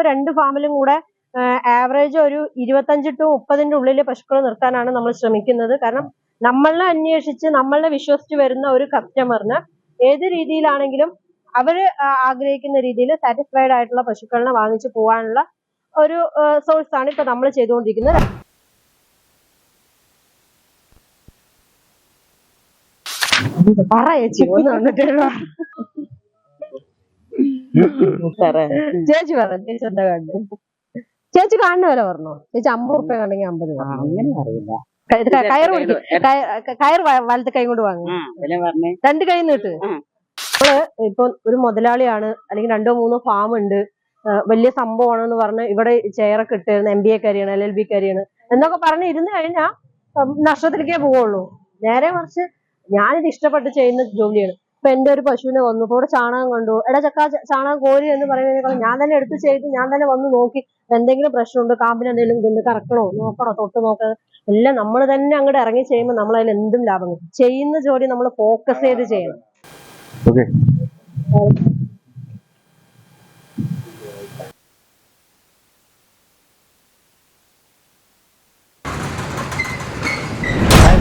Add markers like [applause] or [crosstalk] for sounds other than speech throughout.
ഇപ്പൊ രണ്ട് ഫാമിലും കൂടെ ആവറേജ് ഒരു ഇരുപത്തഞ്ച് ടു മുപ്പതിന്റെ ഉള്ളിൽ പശുക്കൾ നിർത്താനാണ് നമ്മൾ ശ്രമിക്കുന്നത്. കാരണം നമ്മളെ അന്വേഷിച്ച് നമ്മളെ വിശ്വസിച്ച് വരുന്ന ഒരു കസ്റ്റമറിന് ഏത് രീതിയിലാണെങ്കിലും അവർ ആഗ്രഹിക്കുന്ന രീതിയിൽ സാറ്റിസ്ഫൈഡ് ആയിട്ടുള്ള പശുക്കളിനെ വാങ്ങിച്ചു പോകാനുള്ള ഒരു സോഴ്സ് ആണ് ഇപ്പൊ നമ്മൾ ചെയ്തുകൊണ്ടിരിക്കുന്നത്. പറ ചേച്ചി ഒന്ന് വന്നിട്ട് [laughs] ചേച്ചി പറ ചേച്ചി എന്താ കണ്ടു ചേച്ചി കാണുന്ന വില പറഞ്ഞോ? ചേച്ചി അമ്പത് റുപ്യ കണ്ടെങ്കിൽ അമ്പത് രൂപ അങ്ങനെ അറിയില്ല ക- ഇത് കയറ് കയറ് വ- വലത്തെ കൈ കൊണ്ട് വാങ്ങും. പറഞ്ഞേ. രണ്ട് കൈ നീട്ട് നമ്മൾ ഇപ്പൊ ഒരു മുതലാളിയാണ് അല്ലെങ്കിൽ രണ്ടോ മൂന്നോ ഫാം ഉണ്ട്. വലിയ വലിയ സംഭവമാണെന്ന് പറഞ്ഞ് ഇവിടെ ചെയറൊക്കെ ഇട്ടിരുന്ന എം ബി എ കരിയാണ് എൽ എൽ ബി കരിയാണ് എന്നൊക്കെ പറഞ്ഞ് ഇരുന്ന് കഴിഞ്ഞാൽ നഷ്ടത്തിലേക്കേ പോവുള്ളൂ. നേരെ മറിച്ച് ഞാനിത് ഇഷ്ടപ്പെട്ട് ചെയ്യുന്ന ജോലിയാണ്. ഇപ്പൊ എന്റെ ഒരു പശുവിനെ വന്നു. ഇപ്പൊ ഇവിടെ ചാണകം കണ്ടു. എടാ ചക്ക ചാണകം കോരി എന്ന് പറയുന്നതിനേക്കാൾ ഞാൻ തന്നെ എടുത്ത് ചെയ്ത് ഞാൻ തന്നെ വന്ന് നോക്കി. എന്തെങ്കിലും പ്രശ്നമുണ്ട് കാമ്പിന് എന്തെങ്കിലും ഇതുണ്ട് കറക്കണോ? നോക്കണോ? തൊട്ട് നോക്കണം എല്ലാം നമ്മൾ തന്നെ അങ്ങോട്ട് ഇറങ്ങി ചെയ്യുമ്പോൾ നമ്മൾ അതിൽ എന്തും ലാഭം കിട്ടും. ചെയ്യുന്ന ജോലി നമ്മൾ ഫോക്കസ് ചെയ്ത് ചെയ്യണം. ഓക്കെ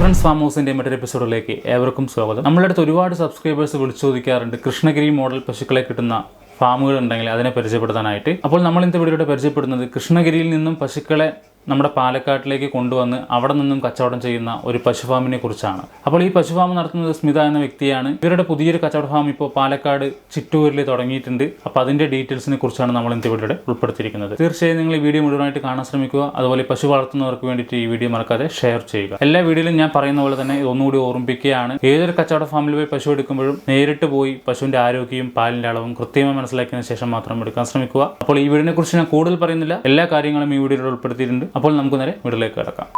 ഫ്രണ്ട്സ് ഫാം ഹൗസിന്റെ മറ്റൊരു എപ്പിസോഡിലേക്ക് ഏവർക്കും സ്വാഗതം. നമ്മുടെ അടുത്ത് ഒരുപാട് സബ്സ്ക്രൈബേഴ്സ് വിളിച്ചു ചോദിക്കാറുണ്ട് കൃഷ്ണഗിരി മോഡൽ പശുക്കളെ കിട്ടുന്ന ഫാമുകൾ ഉണ്ടെങ്കിൽ അതിനെ പരിചയപ്പെടുത്താനായിട്ട്. അപ്പോൾ നമ്മൾ ഇന്ന് വീഡിയോയുടെ പരിചയപ്പെടുന്നത് കൃഷ്ണഗിരിയിൽ നിന്നും പശുക്കളെ നമ്മുടെ പാലക്കാട്ടിലേക്ക് കൊണ്ടുവന്ന് അവിടെ നിന്നും കച്ചവടം ചെയ്യുന്ന ഒരു പശു ഫാമിനെ കുറിച്ചാണ്. അപ്പോൾ ഈ പശു ഫാം നടത്തുന്നത് സ്മിത എന്ന വ്യക്തിയാണ്. ഇവരുടെ പുതിയൊരു കച്ചവട ഫാം ഇപ്പോൾ പാലക്കാട് ചിറ്റൂരിൽ തുടങ്ങിയിട്ടുണ്ട്. അപ്പോൾ അതിന്റെ ഡീറ്റെയിൽസിനെ കുറിച്ചാണ് നമ്മൾ ഇന്ത്യ ഇവിടെ ഉൾപ്പെടുത്തിയിരിക്കുന്നത്. തീർച്ചയായും നിങ്ങൾ ഈ വീഡിയോ മുഴുവനായിട്ട് കാണാൻ ശ്രമിക്കുക. അതുപോലെ പശു വളർത്തുന്നവർക്ക് വേണ്ടിയിട്ട് ഈ വീഡിയോ മറക്കാതെ ഷെയർ ചെയ്യുക. എല്ലാ വീഡിയോയിലും ഞാൻ പറയുന്ന പോലെ തന്നെ ഒന്നുകൂടി ഓർമ്മിപ്പിക്കുകയാണ്. ഏതൊരു കച്ചവട ഫാമിൽ പോയി പശു എടുക്കുമ്പോഴും നേരിട്ട് പോയി പശുവിന്റെ ആരോഗ്യവും പാലിന്റെ അളവും കൃത്യമായി മനസ്സിലാക്കിയതിനു ശേഷം മാത്രം എടുക്കാൻ ശ്രമിക്കുക. അപ്പോൾ ഈ വീടിനെ കുറിച്ച് ഞാൻ കൂടുതൽ പറയുന്നില്ല. എല്ലാ കാര്യങ്ങളും ഈ വീഡിയോയിൽ ഉൾപ്പെടുത്തിയിട്ടുണ്ട്. അപ്പോൾ നമുക്ക് നേരെ വീഡിയോയിലേക്ക് കിടക്കാം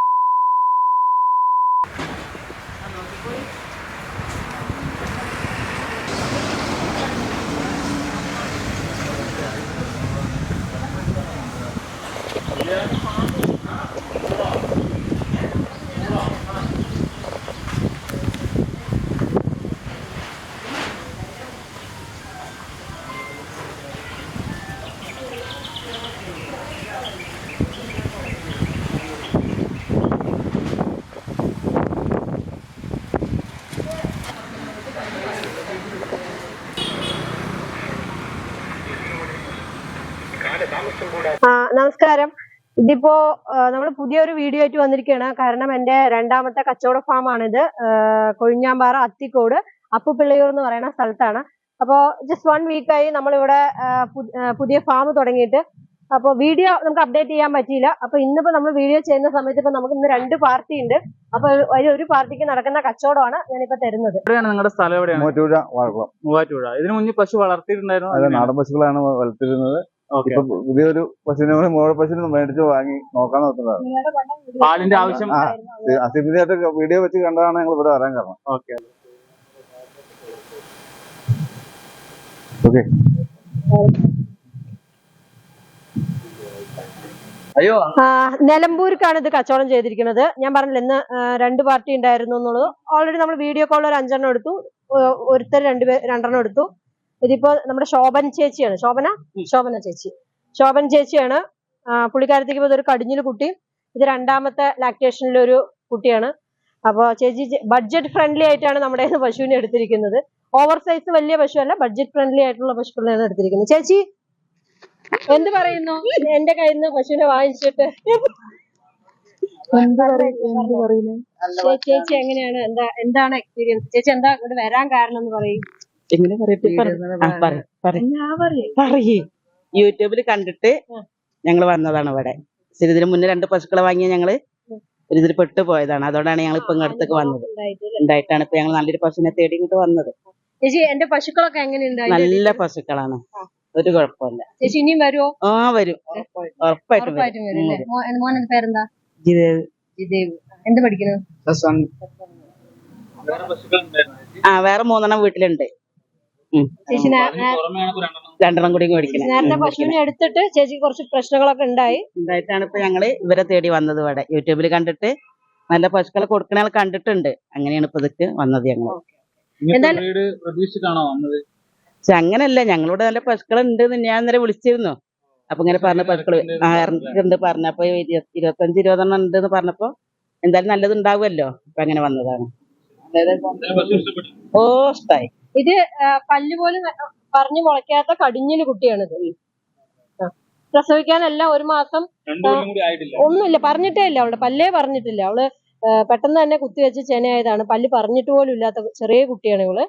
ആ, നമസ്കാരം ഇതിപ്പോ നമ്മൾ പുതിയൊരു വീഡിയോ ആയിട്ട് വന്നിരിക്കുകയാണ് കാരണം എന്റെ രണ്ടാമത്തെ കച്ചവട ഫാമാണിത്. കൊഴിഞ്ഞാമ്പാറ അത്തിക്കോട് അപ്പുപിള്ളയൂർ എന്ന് പറയുന്ന സ്ഥലത്താണ്. അപ്പോ ജസ്റ്റ് വൺ വീക്കായി നമ്മളിവിടെ പുതിയ ഫാം തുടങ്ങിയിട്ട്. അപ്പൊ വീഡിയോ നമുക്ക് അപ്ഡേറ്റ് ചെയ്യാൻ പറ്റിയില്ല. അപ്പൊ ഇന്നിപ്പോ നമ്മൾ വീഡിയോ ചെയ്യുന്ന സമയത്ത് ഇപ്പൊ നമുക്ക് ഇന്ന് രണ്ട് പാർട്ടി ഉണ്ട്. അപ്പൊ അതിൽ ഒരു പാർട്ടിക്ക് നടക്കുന്ന കച്ചവടമാണ് ഞാനിപ്പോ തരുന്നത്. എവിടെയാണ് നിങ്ങളുടെ സ്ഥലം എവിടെയാണ്? മൂവാറ്റുപുഴ വാഴക്കുളം. മൂവാറ്റുപുഴ. ഇതിനു മുന്നേ പശു വളർത്തിയിട്ടുണ്ടായിരുന്നു നാടൻ പശുക്കളാണ് വളർത്തിരുന്നത് ഓക്കെ ഇപ്പൊ പുതിയൊരു പശുവിനെ കൂടി മോഴ പശുവിനെ മേടിച്ച് വാങ്ങി നോക്കാൻ നോക്കുന്നതാണ്. പാലിന്റെ ആവശ്യം ആ വീഡിയോ വെച്ച് കണ്ടതാണ് ഞങ്ങൾ ഇവിടെ വരാൻ കാരണം. ഓക്കെ. ഓക്കെ. അയ്യോ. ആ, നിലമ്പൂർക്കാണ് ഇത് കച്ചവടം ചെയ്തിരിക്കുന്നത്. ഞാൻ പറഞ്ഞില്ല ഇന്ന് രണ്ട് പാർട്ടി ഉണ്ടായിരുന്നു എന്നുള്ളത്. ഓൾറെഡി നമ്മൾ വീഡിയോ കോളിൽ ഒരു അഞ്ചെണ്ണം എടുത്തു. ഒരുത്തർ രണ്ടുപേർ രണ്ടെണ്ണം എടുത്തു. ഇതിപ്പോ നമ്മുടെ ശോഭൻ ചേച്ചിയാണ്. ശോഭന? ശോഭന ചേച്ചി. ശോഭൻ ചേച്ചിയാണ് പുള്ളിക്കാരത്തേക്ക് പോയത് ഇതൊരു കടിഞ്ഞിൽ കുട്ടി. ഇത് രണ്ടാമത്തെ ലാക്ടേഷനിലെ ഒരു കുട്ടിയാണ്. അപ്പൊ ചേച്ചി ബഡ്ജറ്റ് ഫ്രണ്ട്ലി ആയിട്ടാണ് നമ്മുടെ പശുവിനെ എടുത്തിരിക്കുന്നത്. ഓവർ സൈസ് വലിയ പശുവല്ല ബഡ്ജറ്റ് ഫ്രണ്ട്ലി ആയിട്ടുള്ള പശുക്കളെയാണ് എടുത്തിരിക്കുന്നത്. ചേച്ചി എന്ത് പറയുന്നു? എന്റെ കയ്യിൽ നിന്ന് പശുവിനെ വാങ്ങിച്ചിട്ട്. ചേച്ചി എങ്ങനെയാണ്? എന്താ എന്താണ് എക്സ്പീരിയൻസ് ചേച്ചി എന്താ ഇങ്ങോട്ട് വരാൻ കാരണം എന്ന് പറയും. എങ്ങനെ പറയേ? യൂട്യൂബിൽ കണ്ടിട്ട്. ഞങ്ങൾ വന്നതാണ് ഇവിടെ. ശരി ഇതിന് മുന്നേ രണ്ട് പശുക്കളെ വാങ്ങിയ ഞങ്ങൾ ഒരു ഇതിൽ പെട്ടു പോയതാണ്. അതോടാണ് ഞങ്ങൾ ഇപ്പൊ ഇങ്ങോട്ടേക്ക് വന്നത്. ഉണ്ടായിട്ടാണ് ഇപ്പൊ ഞങ്ങൾ നല്ലൊരു പശുവിനെ തേടി ഇങ്ങോട്ട് വന്നത്. ചേച്ചി എന്റെ പശുക്കളൊക്കെ എങ്ങനെയുണ്ട് അതിന്റെ നല്ല പശുക്കളാണ്. ഒരു കുഴപ്പമില്ല. ചേച്ചി ഇനിയും വരുമോ ആ വരും. ഉറപ്പായിട്ടും. മോനെ പേരെന്താ? എന്ത് പഠിക്കുന്നു? ആ വേറെ മൂന്നെണ്ണം വീട്ടിലുണ്ട്. ചേച്ചി രണ്ടെണ്ണം. കൂടി മേടിക്കണേ. നേരത്തെ പശുവിനെ എടുത്തിട്ട് ചേച്ചി കുറച്ച് പ്രശ്നങ്ങളൊക്കെ ഉണ്ടായി. ഉണ്ടായിട്ടാണ് ഇപ്പൊ ഞങ്ങൾ ഇവരെ തേടി വന്നത് ഇവിടെ. യൂട്യൂബിൽ കണ്ടിട്ട് നല്ല പശുക്കളെ കൊടുക്കണ കണ്ടിട്ടുണ്ട്. അങ്ങനെയാണ് ഇപ്പൊ ഇതൊക്കെ വന്നത് ഞങ്ങൾ പക്ഷെ അങ്ങനല്ല ഞങ്ങളോട് നല്ല പശുക്കൾ ഉണ്ട് ഞാൻ ഇന്നലെ വിളിച്ചിരുന്നു. അപ്പൊ ഇങ്ങനെ പറഞ്ഞ പശുക്കൾ ഇറങ്ങിയിട്ടുണ്ട് പറഞ്ഞപ്പോ ഇരു- ഇരുപത്തഞ്ച് ഇരുപതെണ്ണം ഉണ്ട് എന്ന് പറഞ്ഞപ്പോ എന്തായാലും നല്ലത് ഉണ്ടാവുമല്ലോ അപ്പൊ അങ്ങനെ വന്നതാണ്. ഓ ഇഷ്ടായി. ഇത് പല്ല് പോലും പറഞ്ഞു മുളയ്ക്കാത്ത കടിഞ്ഞിൽ കുട്ടിയാണിത് പ്രസവിക്കാനല്ല ഒരു മാസം ഒന്നുമില്ല പറഞ്ഞിട്ടേ ഇല്ല അവളുടെ പല്ലേ പറഞ്ഞിട്ടില്ല. അവൾ പെട്ടെന്ന് തന്നെ കുത്തിവെച്ച് ചെനയായതാണ്. പല്ല് പറഞ്ഞിട്ട് പോലും ഇല്ലാത്ത ചെറിയ കുട്ടിയാണ് ഇവൾ.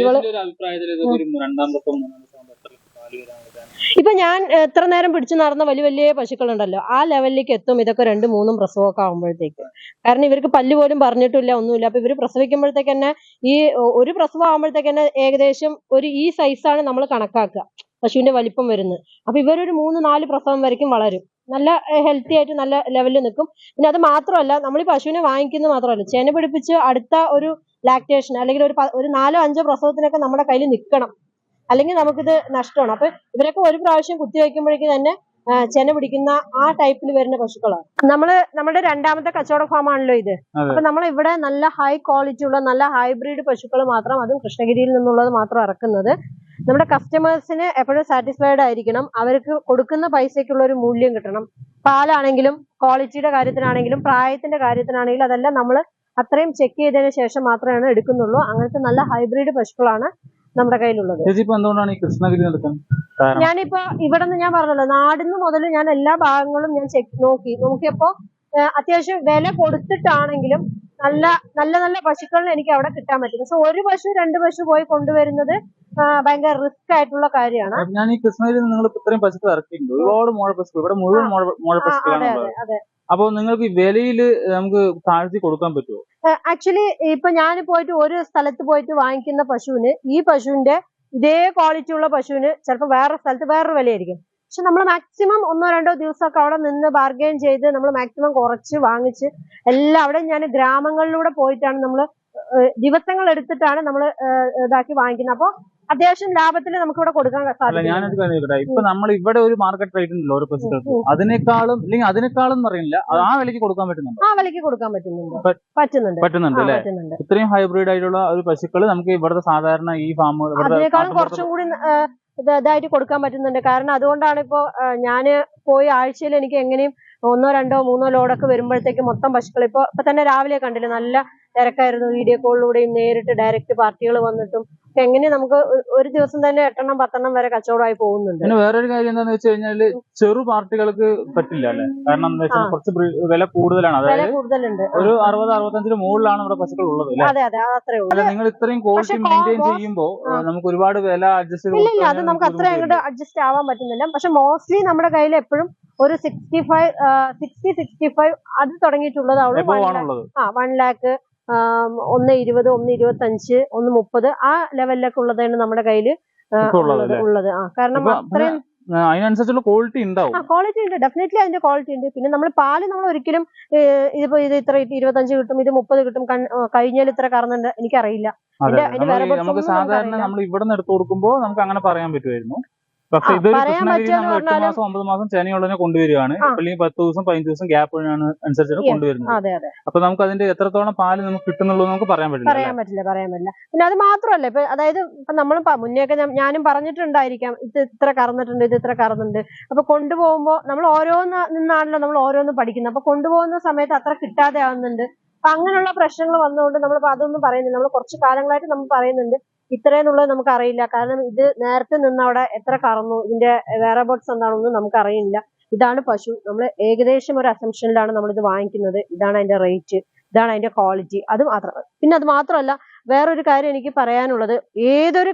ഇവൾ ഇപ്പൊ ഞാൻ എത്ര നേരം പിടിച്ചു നടന്ന വലിയ വലിയ പശുക്കളുണ്ടല്ലോ ആ ലെവലിലേക്ക് എത്തും ഇതൊക്കെ രണ്ട് മൂന്നും പ്രസവമൊക്കെ ആകുമ്പോഴത്തേക്ക് കാരണം ഇവർക്ക് പല്ല് പോലും പറഞ്ഞിട്ടില്ല ഒന്നുമില്ല. അപ്പൊ ഇവർ പ്രസവിക്കുമ്പോഴത്തേക്ക് തന്നെ ഈ ഒരു പ്രസവം ആകുമ്പോഴത്തേക്ക് തന്നെ ഏകദേശം ഒരു ഈ സൈസാണ് നമ്മൾ കണക്കാക്കുക പശുവിന്റെ വലിപ്പം വരുന്നത്. അപ്പൊ ഇവരൊരു മൂന്ന് നാല് പ്രസവം വരയ്ക്കും വളരും. നല്ല ഹെൽത്തി ആയിട്ട് നല്ല ലെവലിൽ നിൽക്കും. പിന്നെ അത് മാത്രമല്ല നമ്മൾ ഈ പശുവിനെ വാങ്ങിക്കുന്നത് മാത്രമല്ല ചേന പിടിപ്പിച്ച് അടുത്ത ഒരു ലാക്ടേഷൻ അല്ലെങ്കിൽ ഒരു ഒരു നാലോ അഞ്ചോ പ്രസവത്തിനൊക്കെ നമ്മുടെ കയ്യിൽ നിൽക്കണം. അല്ലെങ്കിൽ നമുക്കിത് നഷ്ടമാണ്. അപ്പൊ ഇവരൊക്കെ ഒരു പ്രാവശ്യം കുത്തിവെക്കുമ്പോഴേക്ക് തന്നെ ചെന പിടിക്കുന്ന ആ ടൈപ്പിൽ വരുന്ന പശുക്കളാണ്. നമ്മൾ നമ്മുടെ രണ്ടാമത്തെ കച്ചവട ഫാം ആണല്ലോ ഇത്. അപ്പൊ നമ്മൾ ഇവിടെ നല്ല ഹൈ ക്വാളിറ്റി ഉള്ള നല്ല ഹൈബ്രിഡ് പശുക്കൾ മാത്രം അതും കൃഷ്ണഗിരിയിൽ നിന്നുള്ളത് മാത്രം ഇറക്കുന്നത്. നമ്മുടെ കസ്റ്റമേഴ്സിന് എപ്പോഴും സാറ്റിസ്ഫൈഡ് ആയിരിക്കണം. അവർക്ക് കൊടുക്കുന്ന പൈസയ്ക്കുള്ള ഒരു മൂല്യം കിട്ടണം. പാലാണെങ്കിലും ക്വാളിറ്റിയുടെ കാര്യത്തിനാണെങ്കിലും പ്രായത്തിന്റെ കാര്യത്തിനാണെങ്കിലും അതെല്ലാം നമ്മൾ അത്രയും ചെക്ക് ചെയ്തതിന് ശേഷം മാത്രമാണ് എടുക്കുന്നുള്ളൂ. അങ്ങനത്തെ നല്ല ഹൈബ്രിഡ് പശുക്കളാണ് നമ്മുടെ കയ്യിലുള്ളത്. എന്തുകൊണ്ടാണ് ഈ കൃഷ്ണഗിരി നടക്കാൻ ഞാനിപ്പോ ഇവിടെ നിന്ന് ഞാൻ പറഞ്ഞല്ലോ നാടിന്ന് മുതൽ ഞാൻ എല്ലാ ഭാഗങ്ങളും ഞാൻ ചെക്ക് നോക്കി. നോക്കിയപ്പോ അത്യാവശ്യം വില കൊടുത്തിട്ടാണെങ്കിലും നല്ല നല്ല നല്ല പശുക്കളിനെ എനിക്ക് അവിടെ കിട്ടാൻ പറ്റും. പക്ഷെ ഒരു പശു രണ്ട് പശു പോയി കൊണ്ടുവരുന്നത് ഭയങ്കര റിസ്ക് ആയിട്ടുള്ള കാര്യമാണ്. ഞാൻ ഈ കൃഷ്ണഗിരി നിങ്ങൾ ഇത്രയും പശുക്കൾ ഇറക്കിയിട്ടുണ്ട്. ഒരുപാട് മോഴ പശുക്കൾ ഇവിടെ മുഴുവൻ മോഴ പശുക്കളാണ് അതെ പശുക്കളാണ് അപ്പൊ നിങ്ങൾക്ക് വിലയിൽ നമുക്ക് താഴ്ത്തി കൊടുക്കാൻ പറ്റുമോ ആക്ച്വലി ഇപ്പൊ ഞാൻ പോയിട്ട് ഒരു സ്ഥലത്ത് പോയിട്ട് വാങ്ങിക്കുന്ന പശുവിന് ഈ പശുവിന്റെ ഇതേ ക്വാളിറ്റി ഉള്ള പശുവിന് ചിലപ്പോൾ വേറെ സ്ഥലത്ത് വേറൊരു വിലയായിരിക്കും. പക്ഷെ നമ്മൾ മാക്സിമം ഒന്നോ രണ്ടോ ദിവസമൊക്കെ അവിടെ നിന്ന് ബാർഗെയിൻ ചെയ്ത് നമ്മൾ മാക്സിമം കുറച്ച് വാങ്ങിച്ച് എല്ലാം അവിടെ ഞാൻ ഗ്രാമങ്ങളിലൂടെ പോയിട്ടാണ് നമ്മൾ ദിവസങ്ങൾ എടുത്തിട്ടാണ് നമ്മൾ ഇതാക്കി വാങ്ങിക്കുന്നത്. അപ്പോൾ അത്യാവശ്യം ലാഭത്തിന് നമുക്ക് ഇവിടെ കൊടുക്കാൻ സാധിക്കും ഞാനത് ചോദിക്കട്ടെ. ഇപ്പൊ നമ്മൾ ഇവിടെ ഒരു മാർക്കറ്റ് റേറ്റ് ഉണ്ടല്ലോ ഓരോ പശുക്കൾക്ക് അതിനേക്കാളും അല്ലെങ്കിൽ അതിനേക്കാളും പറയുന്നില്ല ആ വിലക്ക് കൊടുക്കാൻ പറ്റുന്നുണ്ട്? ആ വിലക്ക് കൊടുക്കാൻ പറ്റുന്നുണ്ട്. പറ്റ്- പറ്റുന്നുണ്ട്. പറ്റുന്നുണ്ട് ആ, ഇത്രയും ഹൈബ്രിഡ് ആയിട്ടുള്ള ഒരു പശുക്കൾ നമുക്ക് ഇവിടുത്തെ സാധാരണ ഈ ഫാം അതിനേക്കാളും കുറച്ചും കൂടി ഇതായിട്ട് കൊടുക്കാൻ പറ്റുന്നുണ്ട്. കാരണം അതുകൊണ്ടാണ് ഇപ്പോ ഞാൻ പോയി ആഴ്ചയിൽ എനിക്ക് എങ്ങനെയും ഒന്നോ രണ്ടോ മൂന്നോ ലോഡൊക്കെ വരുമ്പോഴത്തേക്ക് മൊത്തം പശുക്കൾ ഇപ്പൊ ഇപ്പൊ തന്നെ രാവിലെ കണ്ടില്ല നല്ല തിരക്കായിരുന്നു. വീഡിയോ കോളിലൂടെയും നേരിട്ട് ഡയറക്റ്റ് പാർട്ടികൾ വന്നിട്ടും എങ്ങനെ നമുക്ക് ഒരു ദിവസം തന്നെ എട്ടെണ്ണം പത്തെണ്ണം വരെ കച്ചവടമായി പോകുന്നുണ്ട്. പിന്നെ വേറൊരു കാര്യം എന്താണെന്ന് വെച്ച് കഴിഞ്ഞാൽ ചെറു പാർട്ടികൾക്ക് പറ്റില്ല അല്ലെ? കാരണം എന്താ വെച്ചാൽ കുറച്ച് വില കൂടുതലാണ്. അതായത് കൂടുതലുണ്ട്. ഒരു അറുപത് അറുപത്തഞ്ചിന് മുകളിലാണ് ഇവിടെ പശുക്കൾ ഉള്ളത് അതെ അതെ അത്രേ ഉള്ളൂ. നിങ്ങൾ ഇത്രയും ക്വാളിറ്റി മെയിന്റെയിൻ കോ- നമുക്ക് ഒരുപാട് വില അഡ്ജസ്റ്റ് ഇല്ല ഇല്ല അത് നമുക്ക് അത്ര അങ്ങോട്ട് അഡ്ജസ്റ്റ് ആവാൻ പറ്റുന്നില്ല. പക്ഷെ മോസ്റ്റ്ലി നമ്മുടെ കയ്യിൽ എപ്പോഴും ഒരു sixty five sixty sixty five അത് തുടങ്ങിയിട്ടുള്ളതാണ് ആ വൺ ലാക്ക് ഒന്ന് ഇരുപത് ഒന്ന് ഇരുപത്തഞ്ച് ഒന്ന് മുപ്പത് ആ ലെവലിലൊക്കെ ഉള്ളതാണ് നമ്മുടെ കയ്യിൽ ആ, ഉള്ളത് ആ കാരണം അത്രയും അതിനനുസരിച്ചുള്ള ക്വാളിറ്റി ഉണ്ടാവും. ക്വാളിറ്റി ഉണ്ട്. ഡെഫിനറ്റ്ലി അതിന്റെ ക്വാളിറ്റി ഉണ്ട്. പിന്നെ നമ്മൾ പാൽ നമ്മൾ ഒരിക്കലും ഇതിപ്പോ ഇത് ഇത്ര ഇരുപത്തഞ്ച് കിട്ടും ഇത് മുപ്പത് കിട്ടും കഴിഞ്ഞാൽ ഇത്ര കറന്നുണ്ട് എനിക്കറിയില്ല. നമുക്ക് സാധാരണ നമ്മൾ ഇവിടെ നിന്ന് എടുത്തു കൊടുക്കുമ്പോൾ നമുക്ക് അങ്ങനെ പറയാൻ പറ്റുമായിരുന്നു. പക്ഷെ ഇത് ഇതൊരു നമ്മൾ എട്ട് മാസം ഒമ്പത് മാസം ചേനയുള്ളതിനെ കൊണ്ടുവരികയാണ്. അല്ലെങ്കിൽ പത്ത് ദിവസം പതിനഞ്ച് ദിവസം ഗ്യാപ്പ് അനുസരിച്ചാണ്. കൊണ്ടുവരുന്നത്. അപ്പൊ നമുക്ക് അതിന്റെ എത്രത്തോളം പാൽ നമുക്ക് കിട്ടുന്നുള്ളൂ നമുക്ക് പറയാൻ പറ്റില്ല പറയാൻ പറ്റില്ല പറയാൻ പറ്റില്ല. പിന്നെ അത് മാത്രമല്ല ഇപ്പൊ അതായത് ഇപ്പൊ നമ്മൾ മുന്നേയൊക്കെ ഞാനും പറഞ്ഞിട്ടുണ്ടായിരിക്കാം ഇത് ഇത്ര കറന്നിട്ടുണ്ട് ഇത് ഇത്ര കറന്നുണ്ട് അപ്പൊ കൊണ്ടുപോകുമ്പോൾ നമ്മൾ ഓരോന്ന് നിന്നാണല്ലോ നമ്മൾ ഓരോന്ന് പഠിക്കുന്നത്. അപ്പൊ കൊണ്ടുപോകുന്ന സമയത്ത് അത്ര കിട്ടാതെ ആവുന്നുണ്ട്. അപ്പൊ അങ്ങനെയുള്ള പ്രശ്നങ്ങൾ വന്നുകൊണ്ട് നമ്മൾ അതൊന്നും പറയുന്നില്ല. നമ്മൾ കുറച്ച് കാലങ്ങളായിട്ട് നമ്മൾ പറയുന്നുണ്ട്. ഇത്രയെന്നുള്ളത് നമുക്കറിയില്ല. കാരണം ഇത് നേരത്തെ നിന്ന് അവിടെ എത്ര കറന്നു? ഇതിന്റെ വേറെ ബോട്ട്സ് എന്താണെന്നും നമുക്കറിയില്ല. ഇതാണ് പശു. നമ്മൾ ഏകദേശം ഒരു അസംഷനിലാണ് നമ്മൾ ഇത് വാങ്ങിക്കുന്നത്. ഇതാണ് അതിന്റെ റേറ്റ് ഇതാണ് അതിന്റെ ക്വാളിറ്റി അത് മാത്രം. പിന്നെ അത് മാത്രമല്ല വേറൊരു കാര്യം എനിക്ക് പറയാനുള്ളത്. ഏതൊരു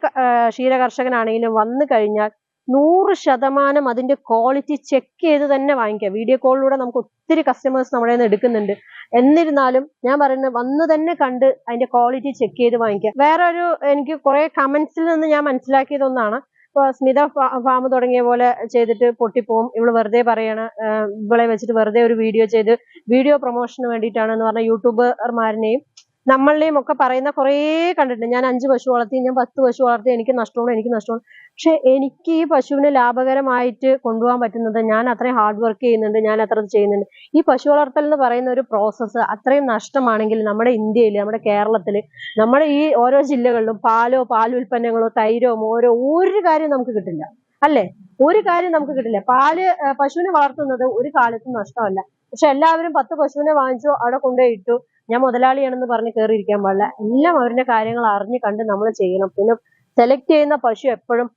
ക്ഷീരകർഷകനാണെങ്കിലും വന്നു കഴിഞ്ഞാൽ നൂറ് ശതമാനം അതിന്റെ ക്വാളിറ്റി ചെക്ക് ചെയ്ത് തന്നെ വാങ്ങിക്കാം. വീഡിയോ കോളിലൂടെ നമുക്ക് ഒത്തിരി കസ്റ്റമേഴ്സ് നമ്മുടെ നിന്ന് എടുക്കുന്നുണ്ട്. എന്നിരുന്നാലും ഞാൻ പറയുന്നത് വന്ന് തന്നെ കണ്ട് അതിന്റെ ക്വാളിറ്റി ചെക്ക് ചെയ്ത് വാങ്ങിക്കാം. വേറെ ഒരു എനിക്ക് കുറെ കമന്റ്സിൽ നിന്ന് ഞാൻ മനസ്സിലാക്കിയത് ഒന്നാണ്. സ്മിത ഫാം തുടങ്ങിയ പോലെ ചെയ്തിട്ട് പൊട്ടിപ്പോവും. ഇവൾ വെറുതെ പറയാണ് ഇവളെ വെച്ചിട്ട് വെറുതെ ഒരു വീഡിയോ ചെയ്ത് വീഡിയോ പ്രൊമോഷന് വേണ്ടിയിട്ടാണ് എന്ന് പറഞ്ഞ യൂട്യൂബർമാരിനെയും നമ്മളിലെയും ഒക്കെ പറയുന്ന കുറേ കണ്ടിട്ടുണ്ട്. ഞാൻ അഞ്ച് പശു വളർത്തി ഞാൻ പത്ത് പശു വളർത്തി എനിക്ക് നഷ്ടമാണ് എനിക്ക് നഷ്ടമാണ്. പക്ഷെ എനിക്ക് ഈ പശുവിനെ ലാഭകരമായിട്ട് കൊണ്ടുപോകാൻ പറ്റുന്നത് ഞാൻ അത്രയും ഹാർഡ് വർക്ക് ചെയ്യുന്നുണ്ട് ഞാൻ അത്ര ചെയ്യുന്നുണ്ട്. ഈ പശു വളർത്തൽ എന്ന് പറയുന്ന ഒരു പ്രോസസ്സ് അത്രയും നഷ്ടമാണെങ്കിൽ നമ്മുടെ ഇന്ത്യയിൽ നമ്മുടെ കേരളത്തിൽ നമ്മുടെ ഈ ഓരോ ജില്ലകളിലും പാലോ പാൽ ഉൽപ്പന്നങ്ങളോ തൈരോ മോരോ ഒരു കാര്യം നമുക്ക് കിട്ടില്ല. അല്ലേ? ഒരു കാര്യം നമുക്ക് കിട്ടില്ല. പാൽ പശുവിനെ വളർത്തുന്നത് ഒരു കാലത്തും നഷ്ടമല്ല. പക്ഷെ എല്ലാവരും പത്ത് പശുവിനെ വാങ്ങിച്ചു അവിടെ കൊണ്ടുപോയി ഇട്ടു. ഞാൻ മുതലാളിയാണെന്ന് പറഞ്ഞ് കയറിയിരിക്കാൻ പാടില്ല. എല്ലാം അവരുടെ കാര്യങ്ങൾ അറിഞ്ഞ് കണ്ട് നമ്മൾ ചെയ്യണം. പിന്നെ സെലക്ട് ചെയ്യുന്ന പശു എപ്പോഴും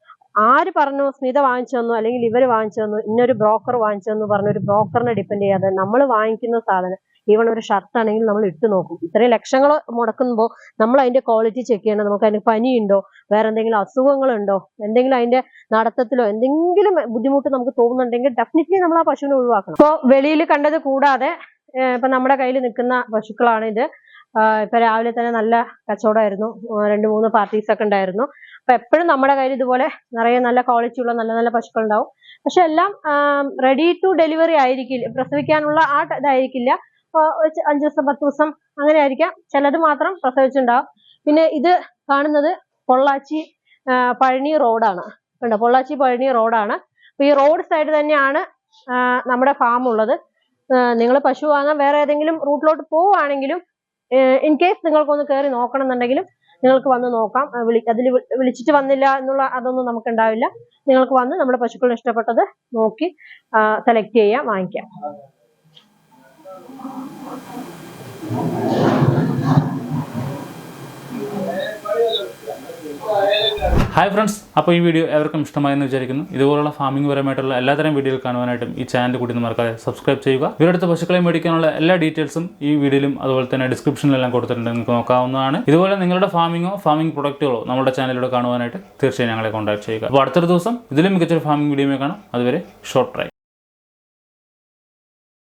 ആര് പറഞ്ഞു സ്മിത വാങ്ങിച്ചു തന്നു അല്ലെങ്കിൽ ഇവർ വാങ്ങിച്ചു തന്നു ഇന്നൊരു ബ്രോക്കർ വാങ്ങിച്ചു തന്നു പറഞ്ഞ ഒരു ബ്രോക്കറിനെ ഡിപ്പെൻഡ് ചെയ്യാതെ നമ്മൾ വാങ്ങിക്കുന്ന സാധനം ഈവൺ ഒരു ഷർട്ട് ആണെങ്കിൽ നമ്മൾ ഇട്ട് നോക്കും. ഇത്രയും ലക്ഷങ്ങൾ മുടക്കുമ്പോൾ നമ്മൾ അതിന്റെ ക്വാളിറ്റി ചെക്ക് ചെയ്യണം. നമുക്ക് അതിന് പനിയുണ്ടോ? വേറെ എന്തെങ്കിലും അസുഖങ്ങളുണ്ടോ? എന്തെങ്കിലും അതിന്റെ നടത്തത്തിലോ എന്തെങ്കിലും ബുദ്ധിമുട്ട് നമുക്ക് തോന്നുന്നുണ്ടെങ്കിൽ ഡെഫിനറ്റ്ലി നമ്മൾ ആ പശുവിനെ ഒഴിവാക്കണം. ഇപ്പോൾ വെളിയിൽ കണ്ടത് കൂടാതെ ഇപ്പൊ നമ്മുടെ കയ്യിൽ നിൽക്കുന്ന പശുക്കളാണ് ഇത്. ഇപ്പൊ രാവിലെ തന്നെ നല്ല കച്ചവടമായിരുന്നു. രണ്ട് മൂന്ന് പാർട്ടീസ് ഒക്കെ ഉണ്ടായിരുന്നു. അപ്പൊ എപ്പോഴും നമ്മുടെ കയ്യിൽ ഇതുപോലെ നിറയെ നല്ല ക്വാളിറ്റി ഉള്ള നല്ല നല്ല പശുക്കൾ ഉണ്ടാവും പക്ഷെ എല്ലാം റെഡി ടു ഡെലിവറി ആയിരിക്കില്ല പ്രസവിക്കാനുള്ള ആ ഇതായിരിക്കില്ല. അഞ്ചു ദിവസം പത്ത് ദിവസം അങ്ങനെ ആയിരിക്കാം ചിലത് മാത്രം പ്രസവിച്ചിട്ടുണ്ടാവും. പിന്നെ ഇത് കാണുന്നത് പൊള്ളാച്ചി പഴനി റോഡാണ് കണ്ടോ? പൊള്ളാച്ചി പഴനി റോഡാണ് ഈ റോഡ് സൈഡ് തന്നെയാണ് നമ്മുടെ ഫാം ഉള്ളത്. നിങ്ങൾ പശു വാങ്ങാൻ വേറെ ഏതെങ്കിലും റൂട്ടിലോട്ട് പോവുകയാണെങ്കിലും ഇൻ കേസ് നിങ്ങൾക്കൊന്ന് കയറി നോക്കണം എന്നുണ്ടെങ്കിലും നിങ്ങൾക്ക് വന്ന് നോക്കാം. വിളി അതിൽ വിളിച്ചിട്ട് വന്നില്ല എന്നുള്ള അതൊന്നും നമുക്ക് ഉണ്ടാവില്ല നിങ്ങൾക്ക് വന്ന് നമ്മുടെ പശുക്കളെ ഇഷ്ടപ്പെട്ടത് നോക്കി സെലക്ട് ചെയ്യാം വാങ്ങിക്കാം. ഹായ് ഫ്രണ്ട്സ് അപ്പോൾ ഈ വീഡിയോ എവർക്കും ഇഷ്ടമായെന്ന് വിചാരിക്കുന്നു. ഇതുപോലുള്ള ഫാമിംഗ് പരമായിട്ടുള്ള എല്ലാത്തരം വീഡിയോകൾ കാണുവാനായിട്ടും ഈ ചാനൽ കൂടി ഒന്ന് മറക്കാതെ സബ്സ്ക്രൈബ് ചെയ്യുക. ഇവരടുത്ത് പശുക്കളെ മേടിക്കാനുള്ള എല്ലാ ഡീറ്റെയിൽസും ഈ വീഡിയോയിലും അതുപോലെ തന്നെ ഡിസ്ക്രിപ്ഷനിലെല്ലാം കൊടുത്തിട്ടുണ്ട്. നിങ്ങൾക്ക് നോക്കാവുന്നതാണ്. ഇതുപോലെ നിങ്ങളുടെ ഫാമിങ്ങോ ഫാമിംഗ് പ്രൊഡക്റ്റുകളോ നമ്മുടെ ചാനലിലൂടെ കാണുവാനായിട്ട് തീർച്ചയായും ഞങ്ങളെ കോൺടാക്ട് ചെയ്യുക. അപ്പോൾ അടുത്തൊരു ദിവസം ഇതിലും മികച്ചൊരു ഫാമിംഗ് വീഡിയോ കാണാം. അതുവരെ ഷോർട്ട് ട്രൈ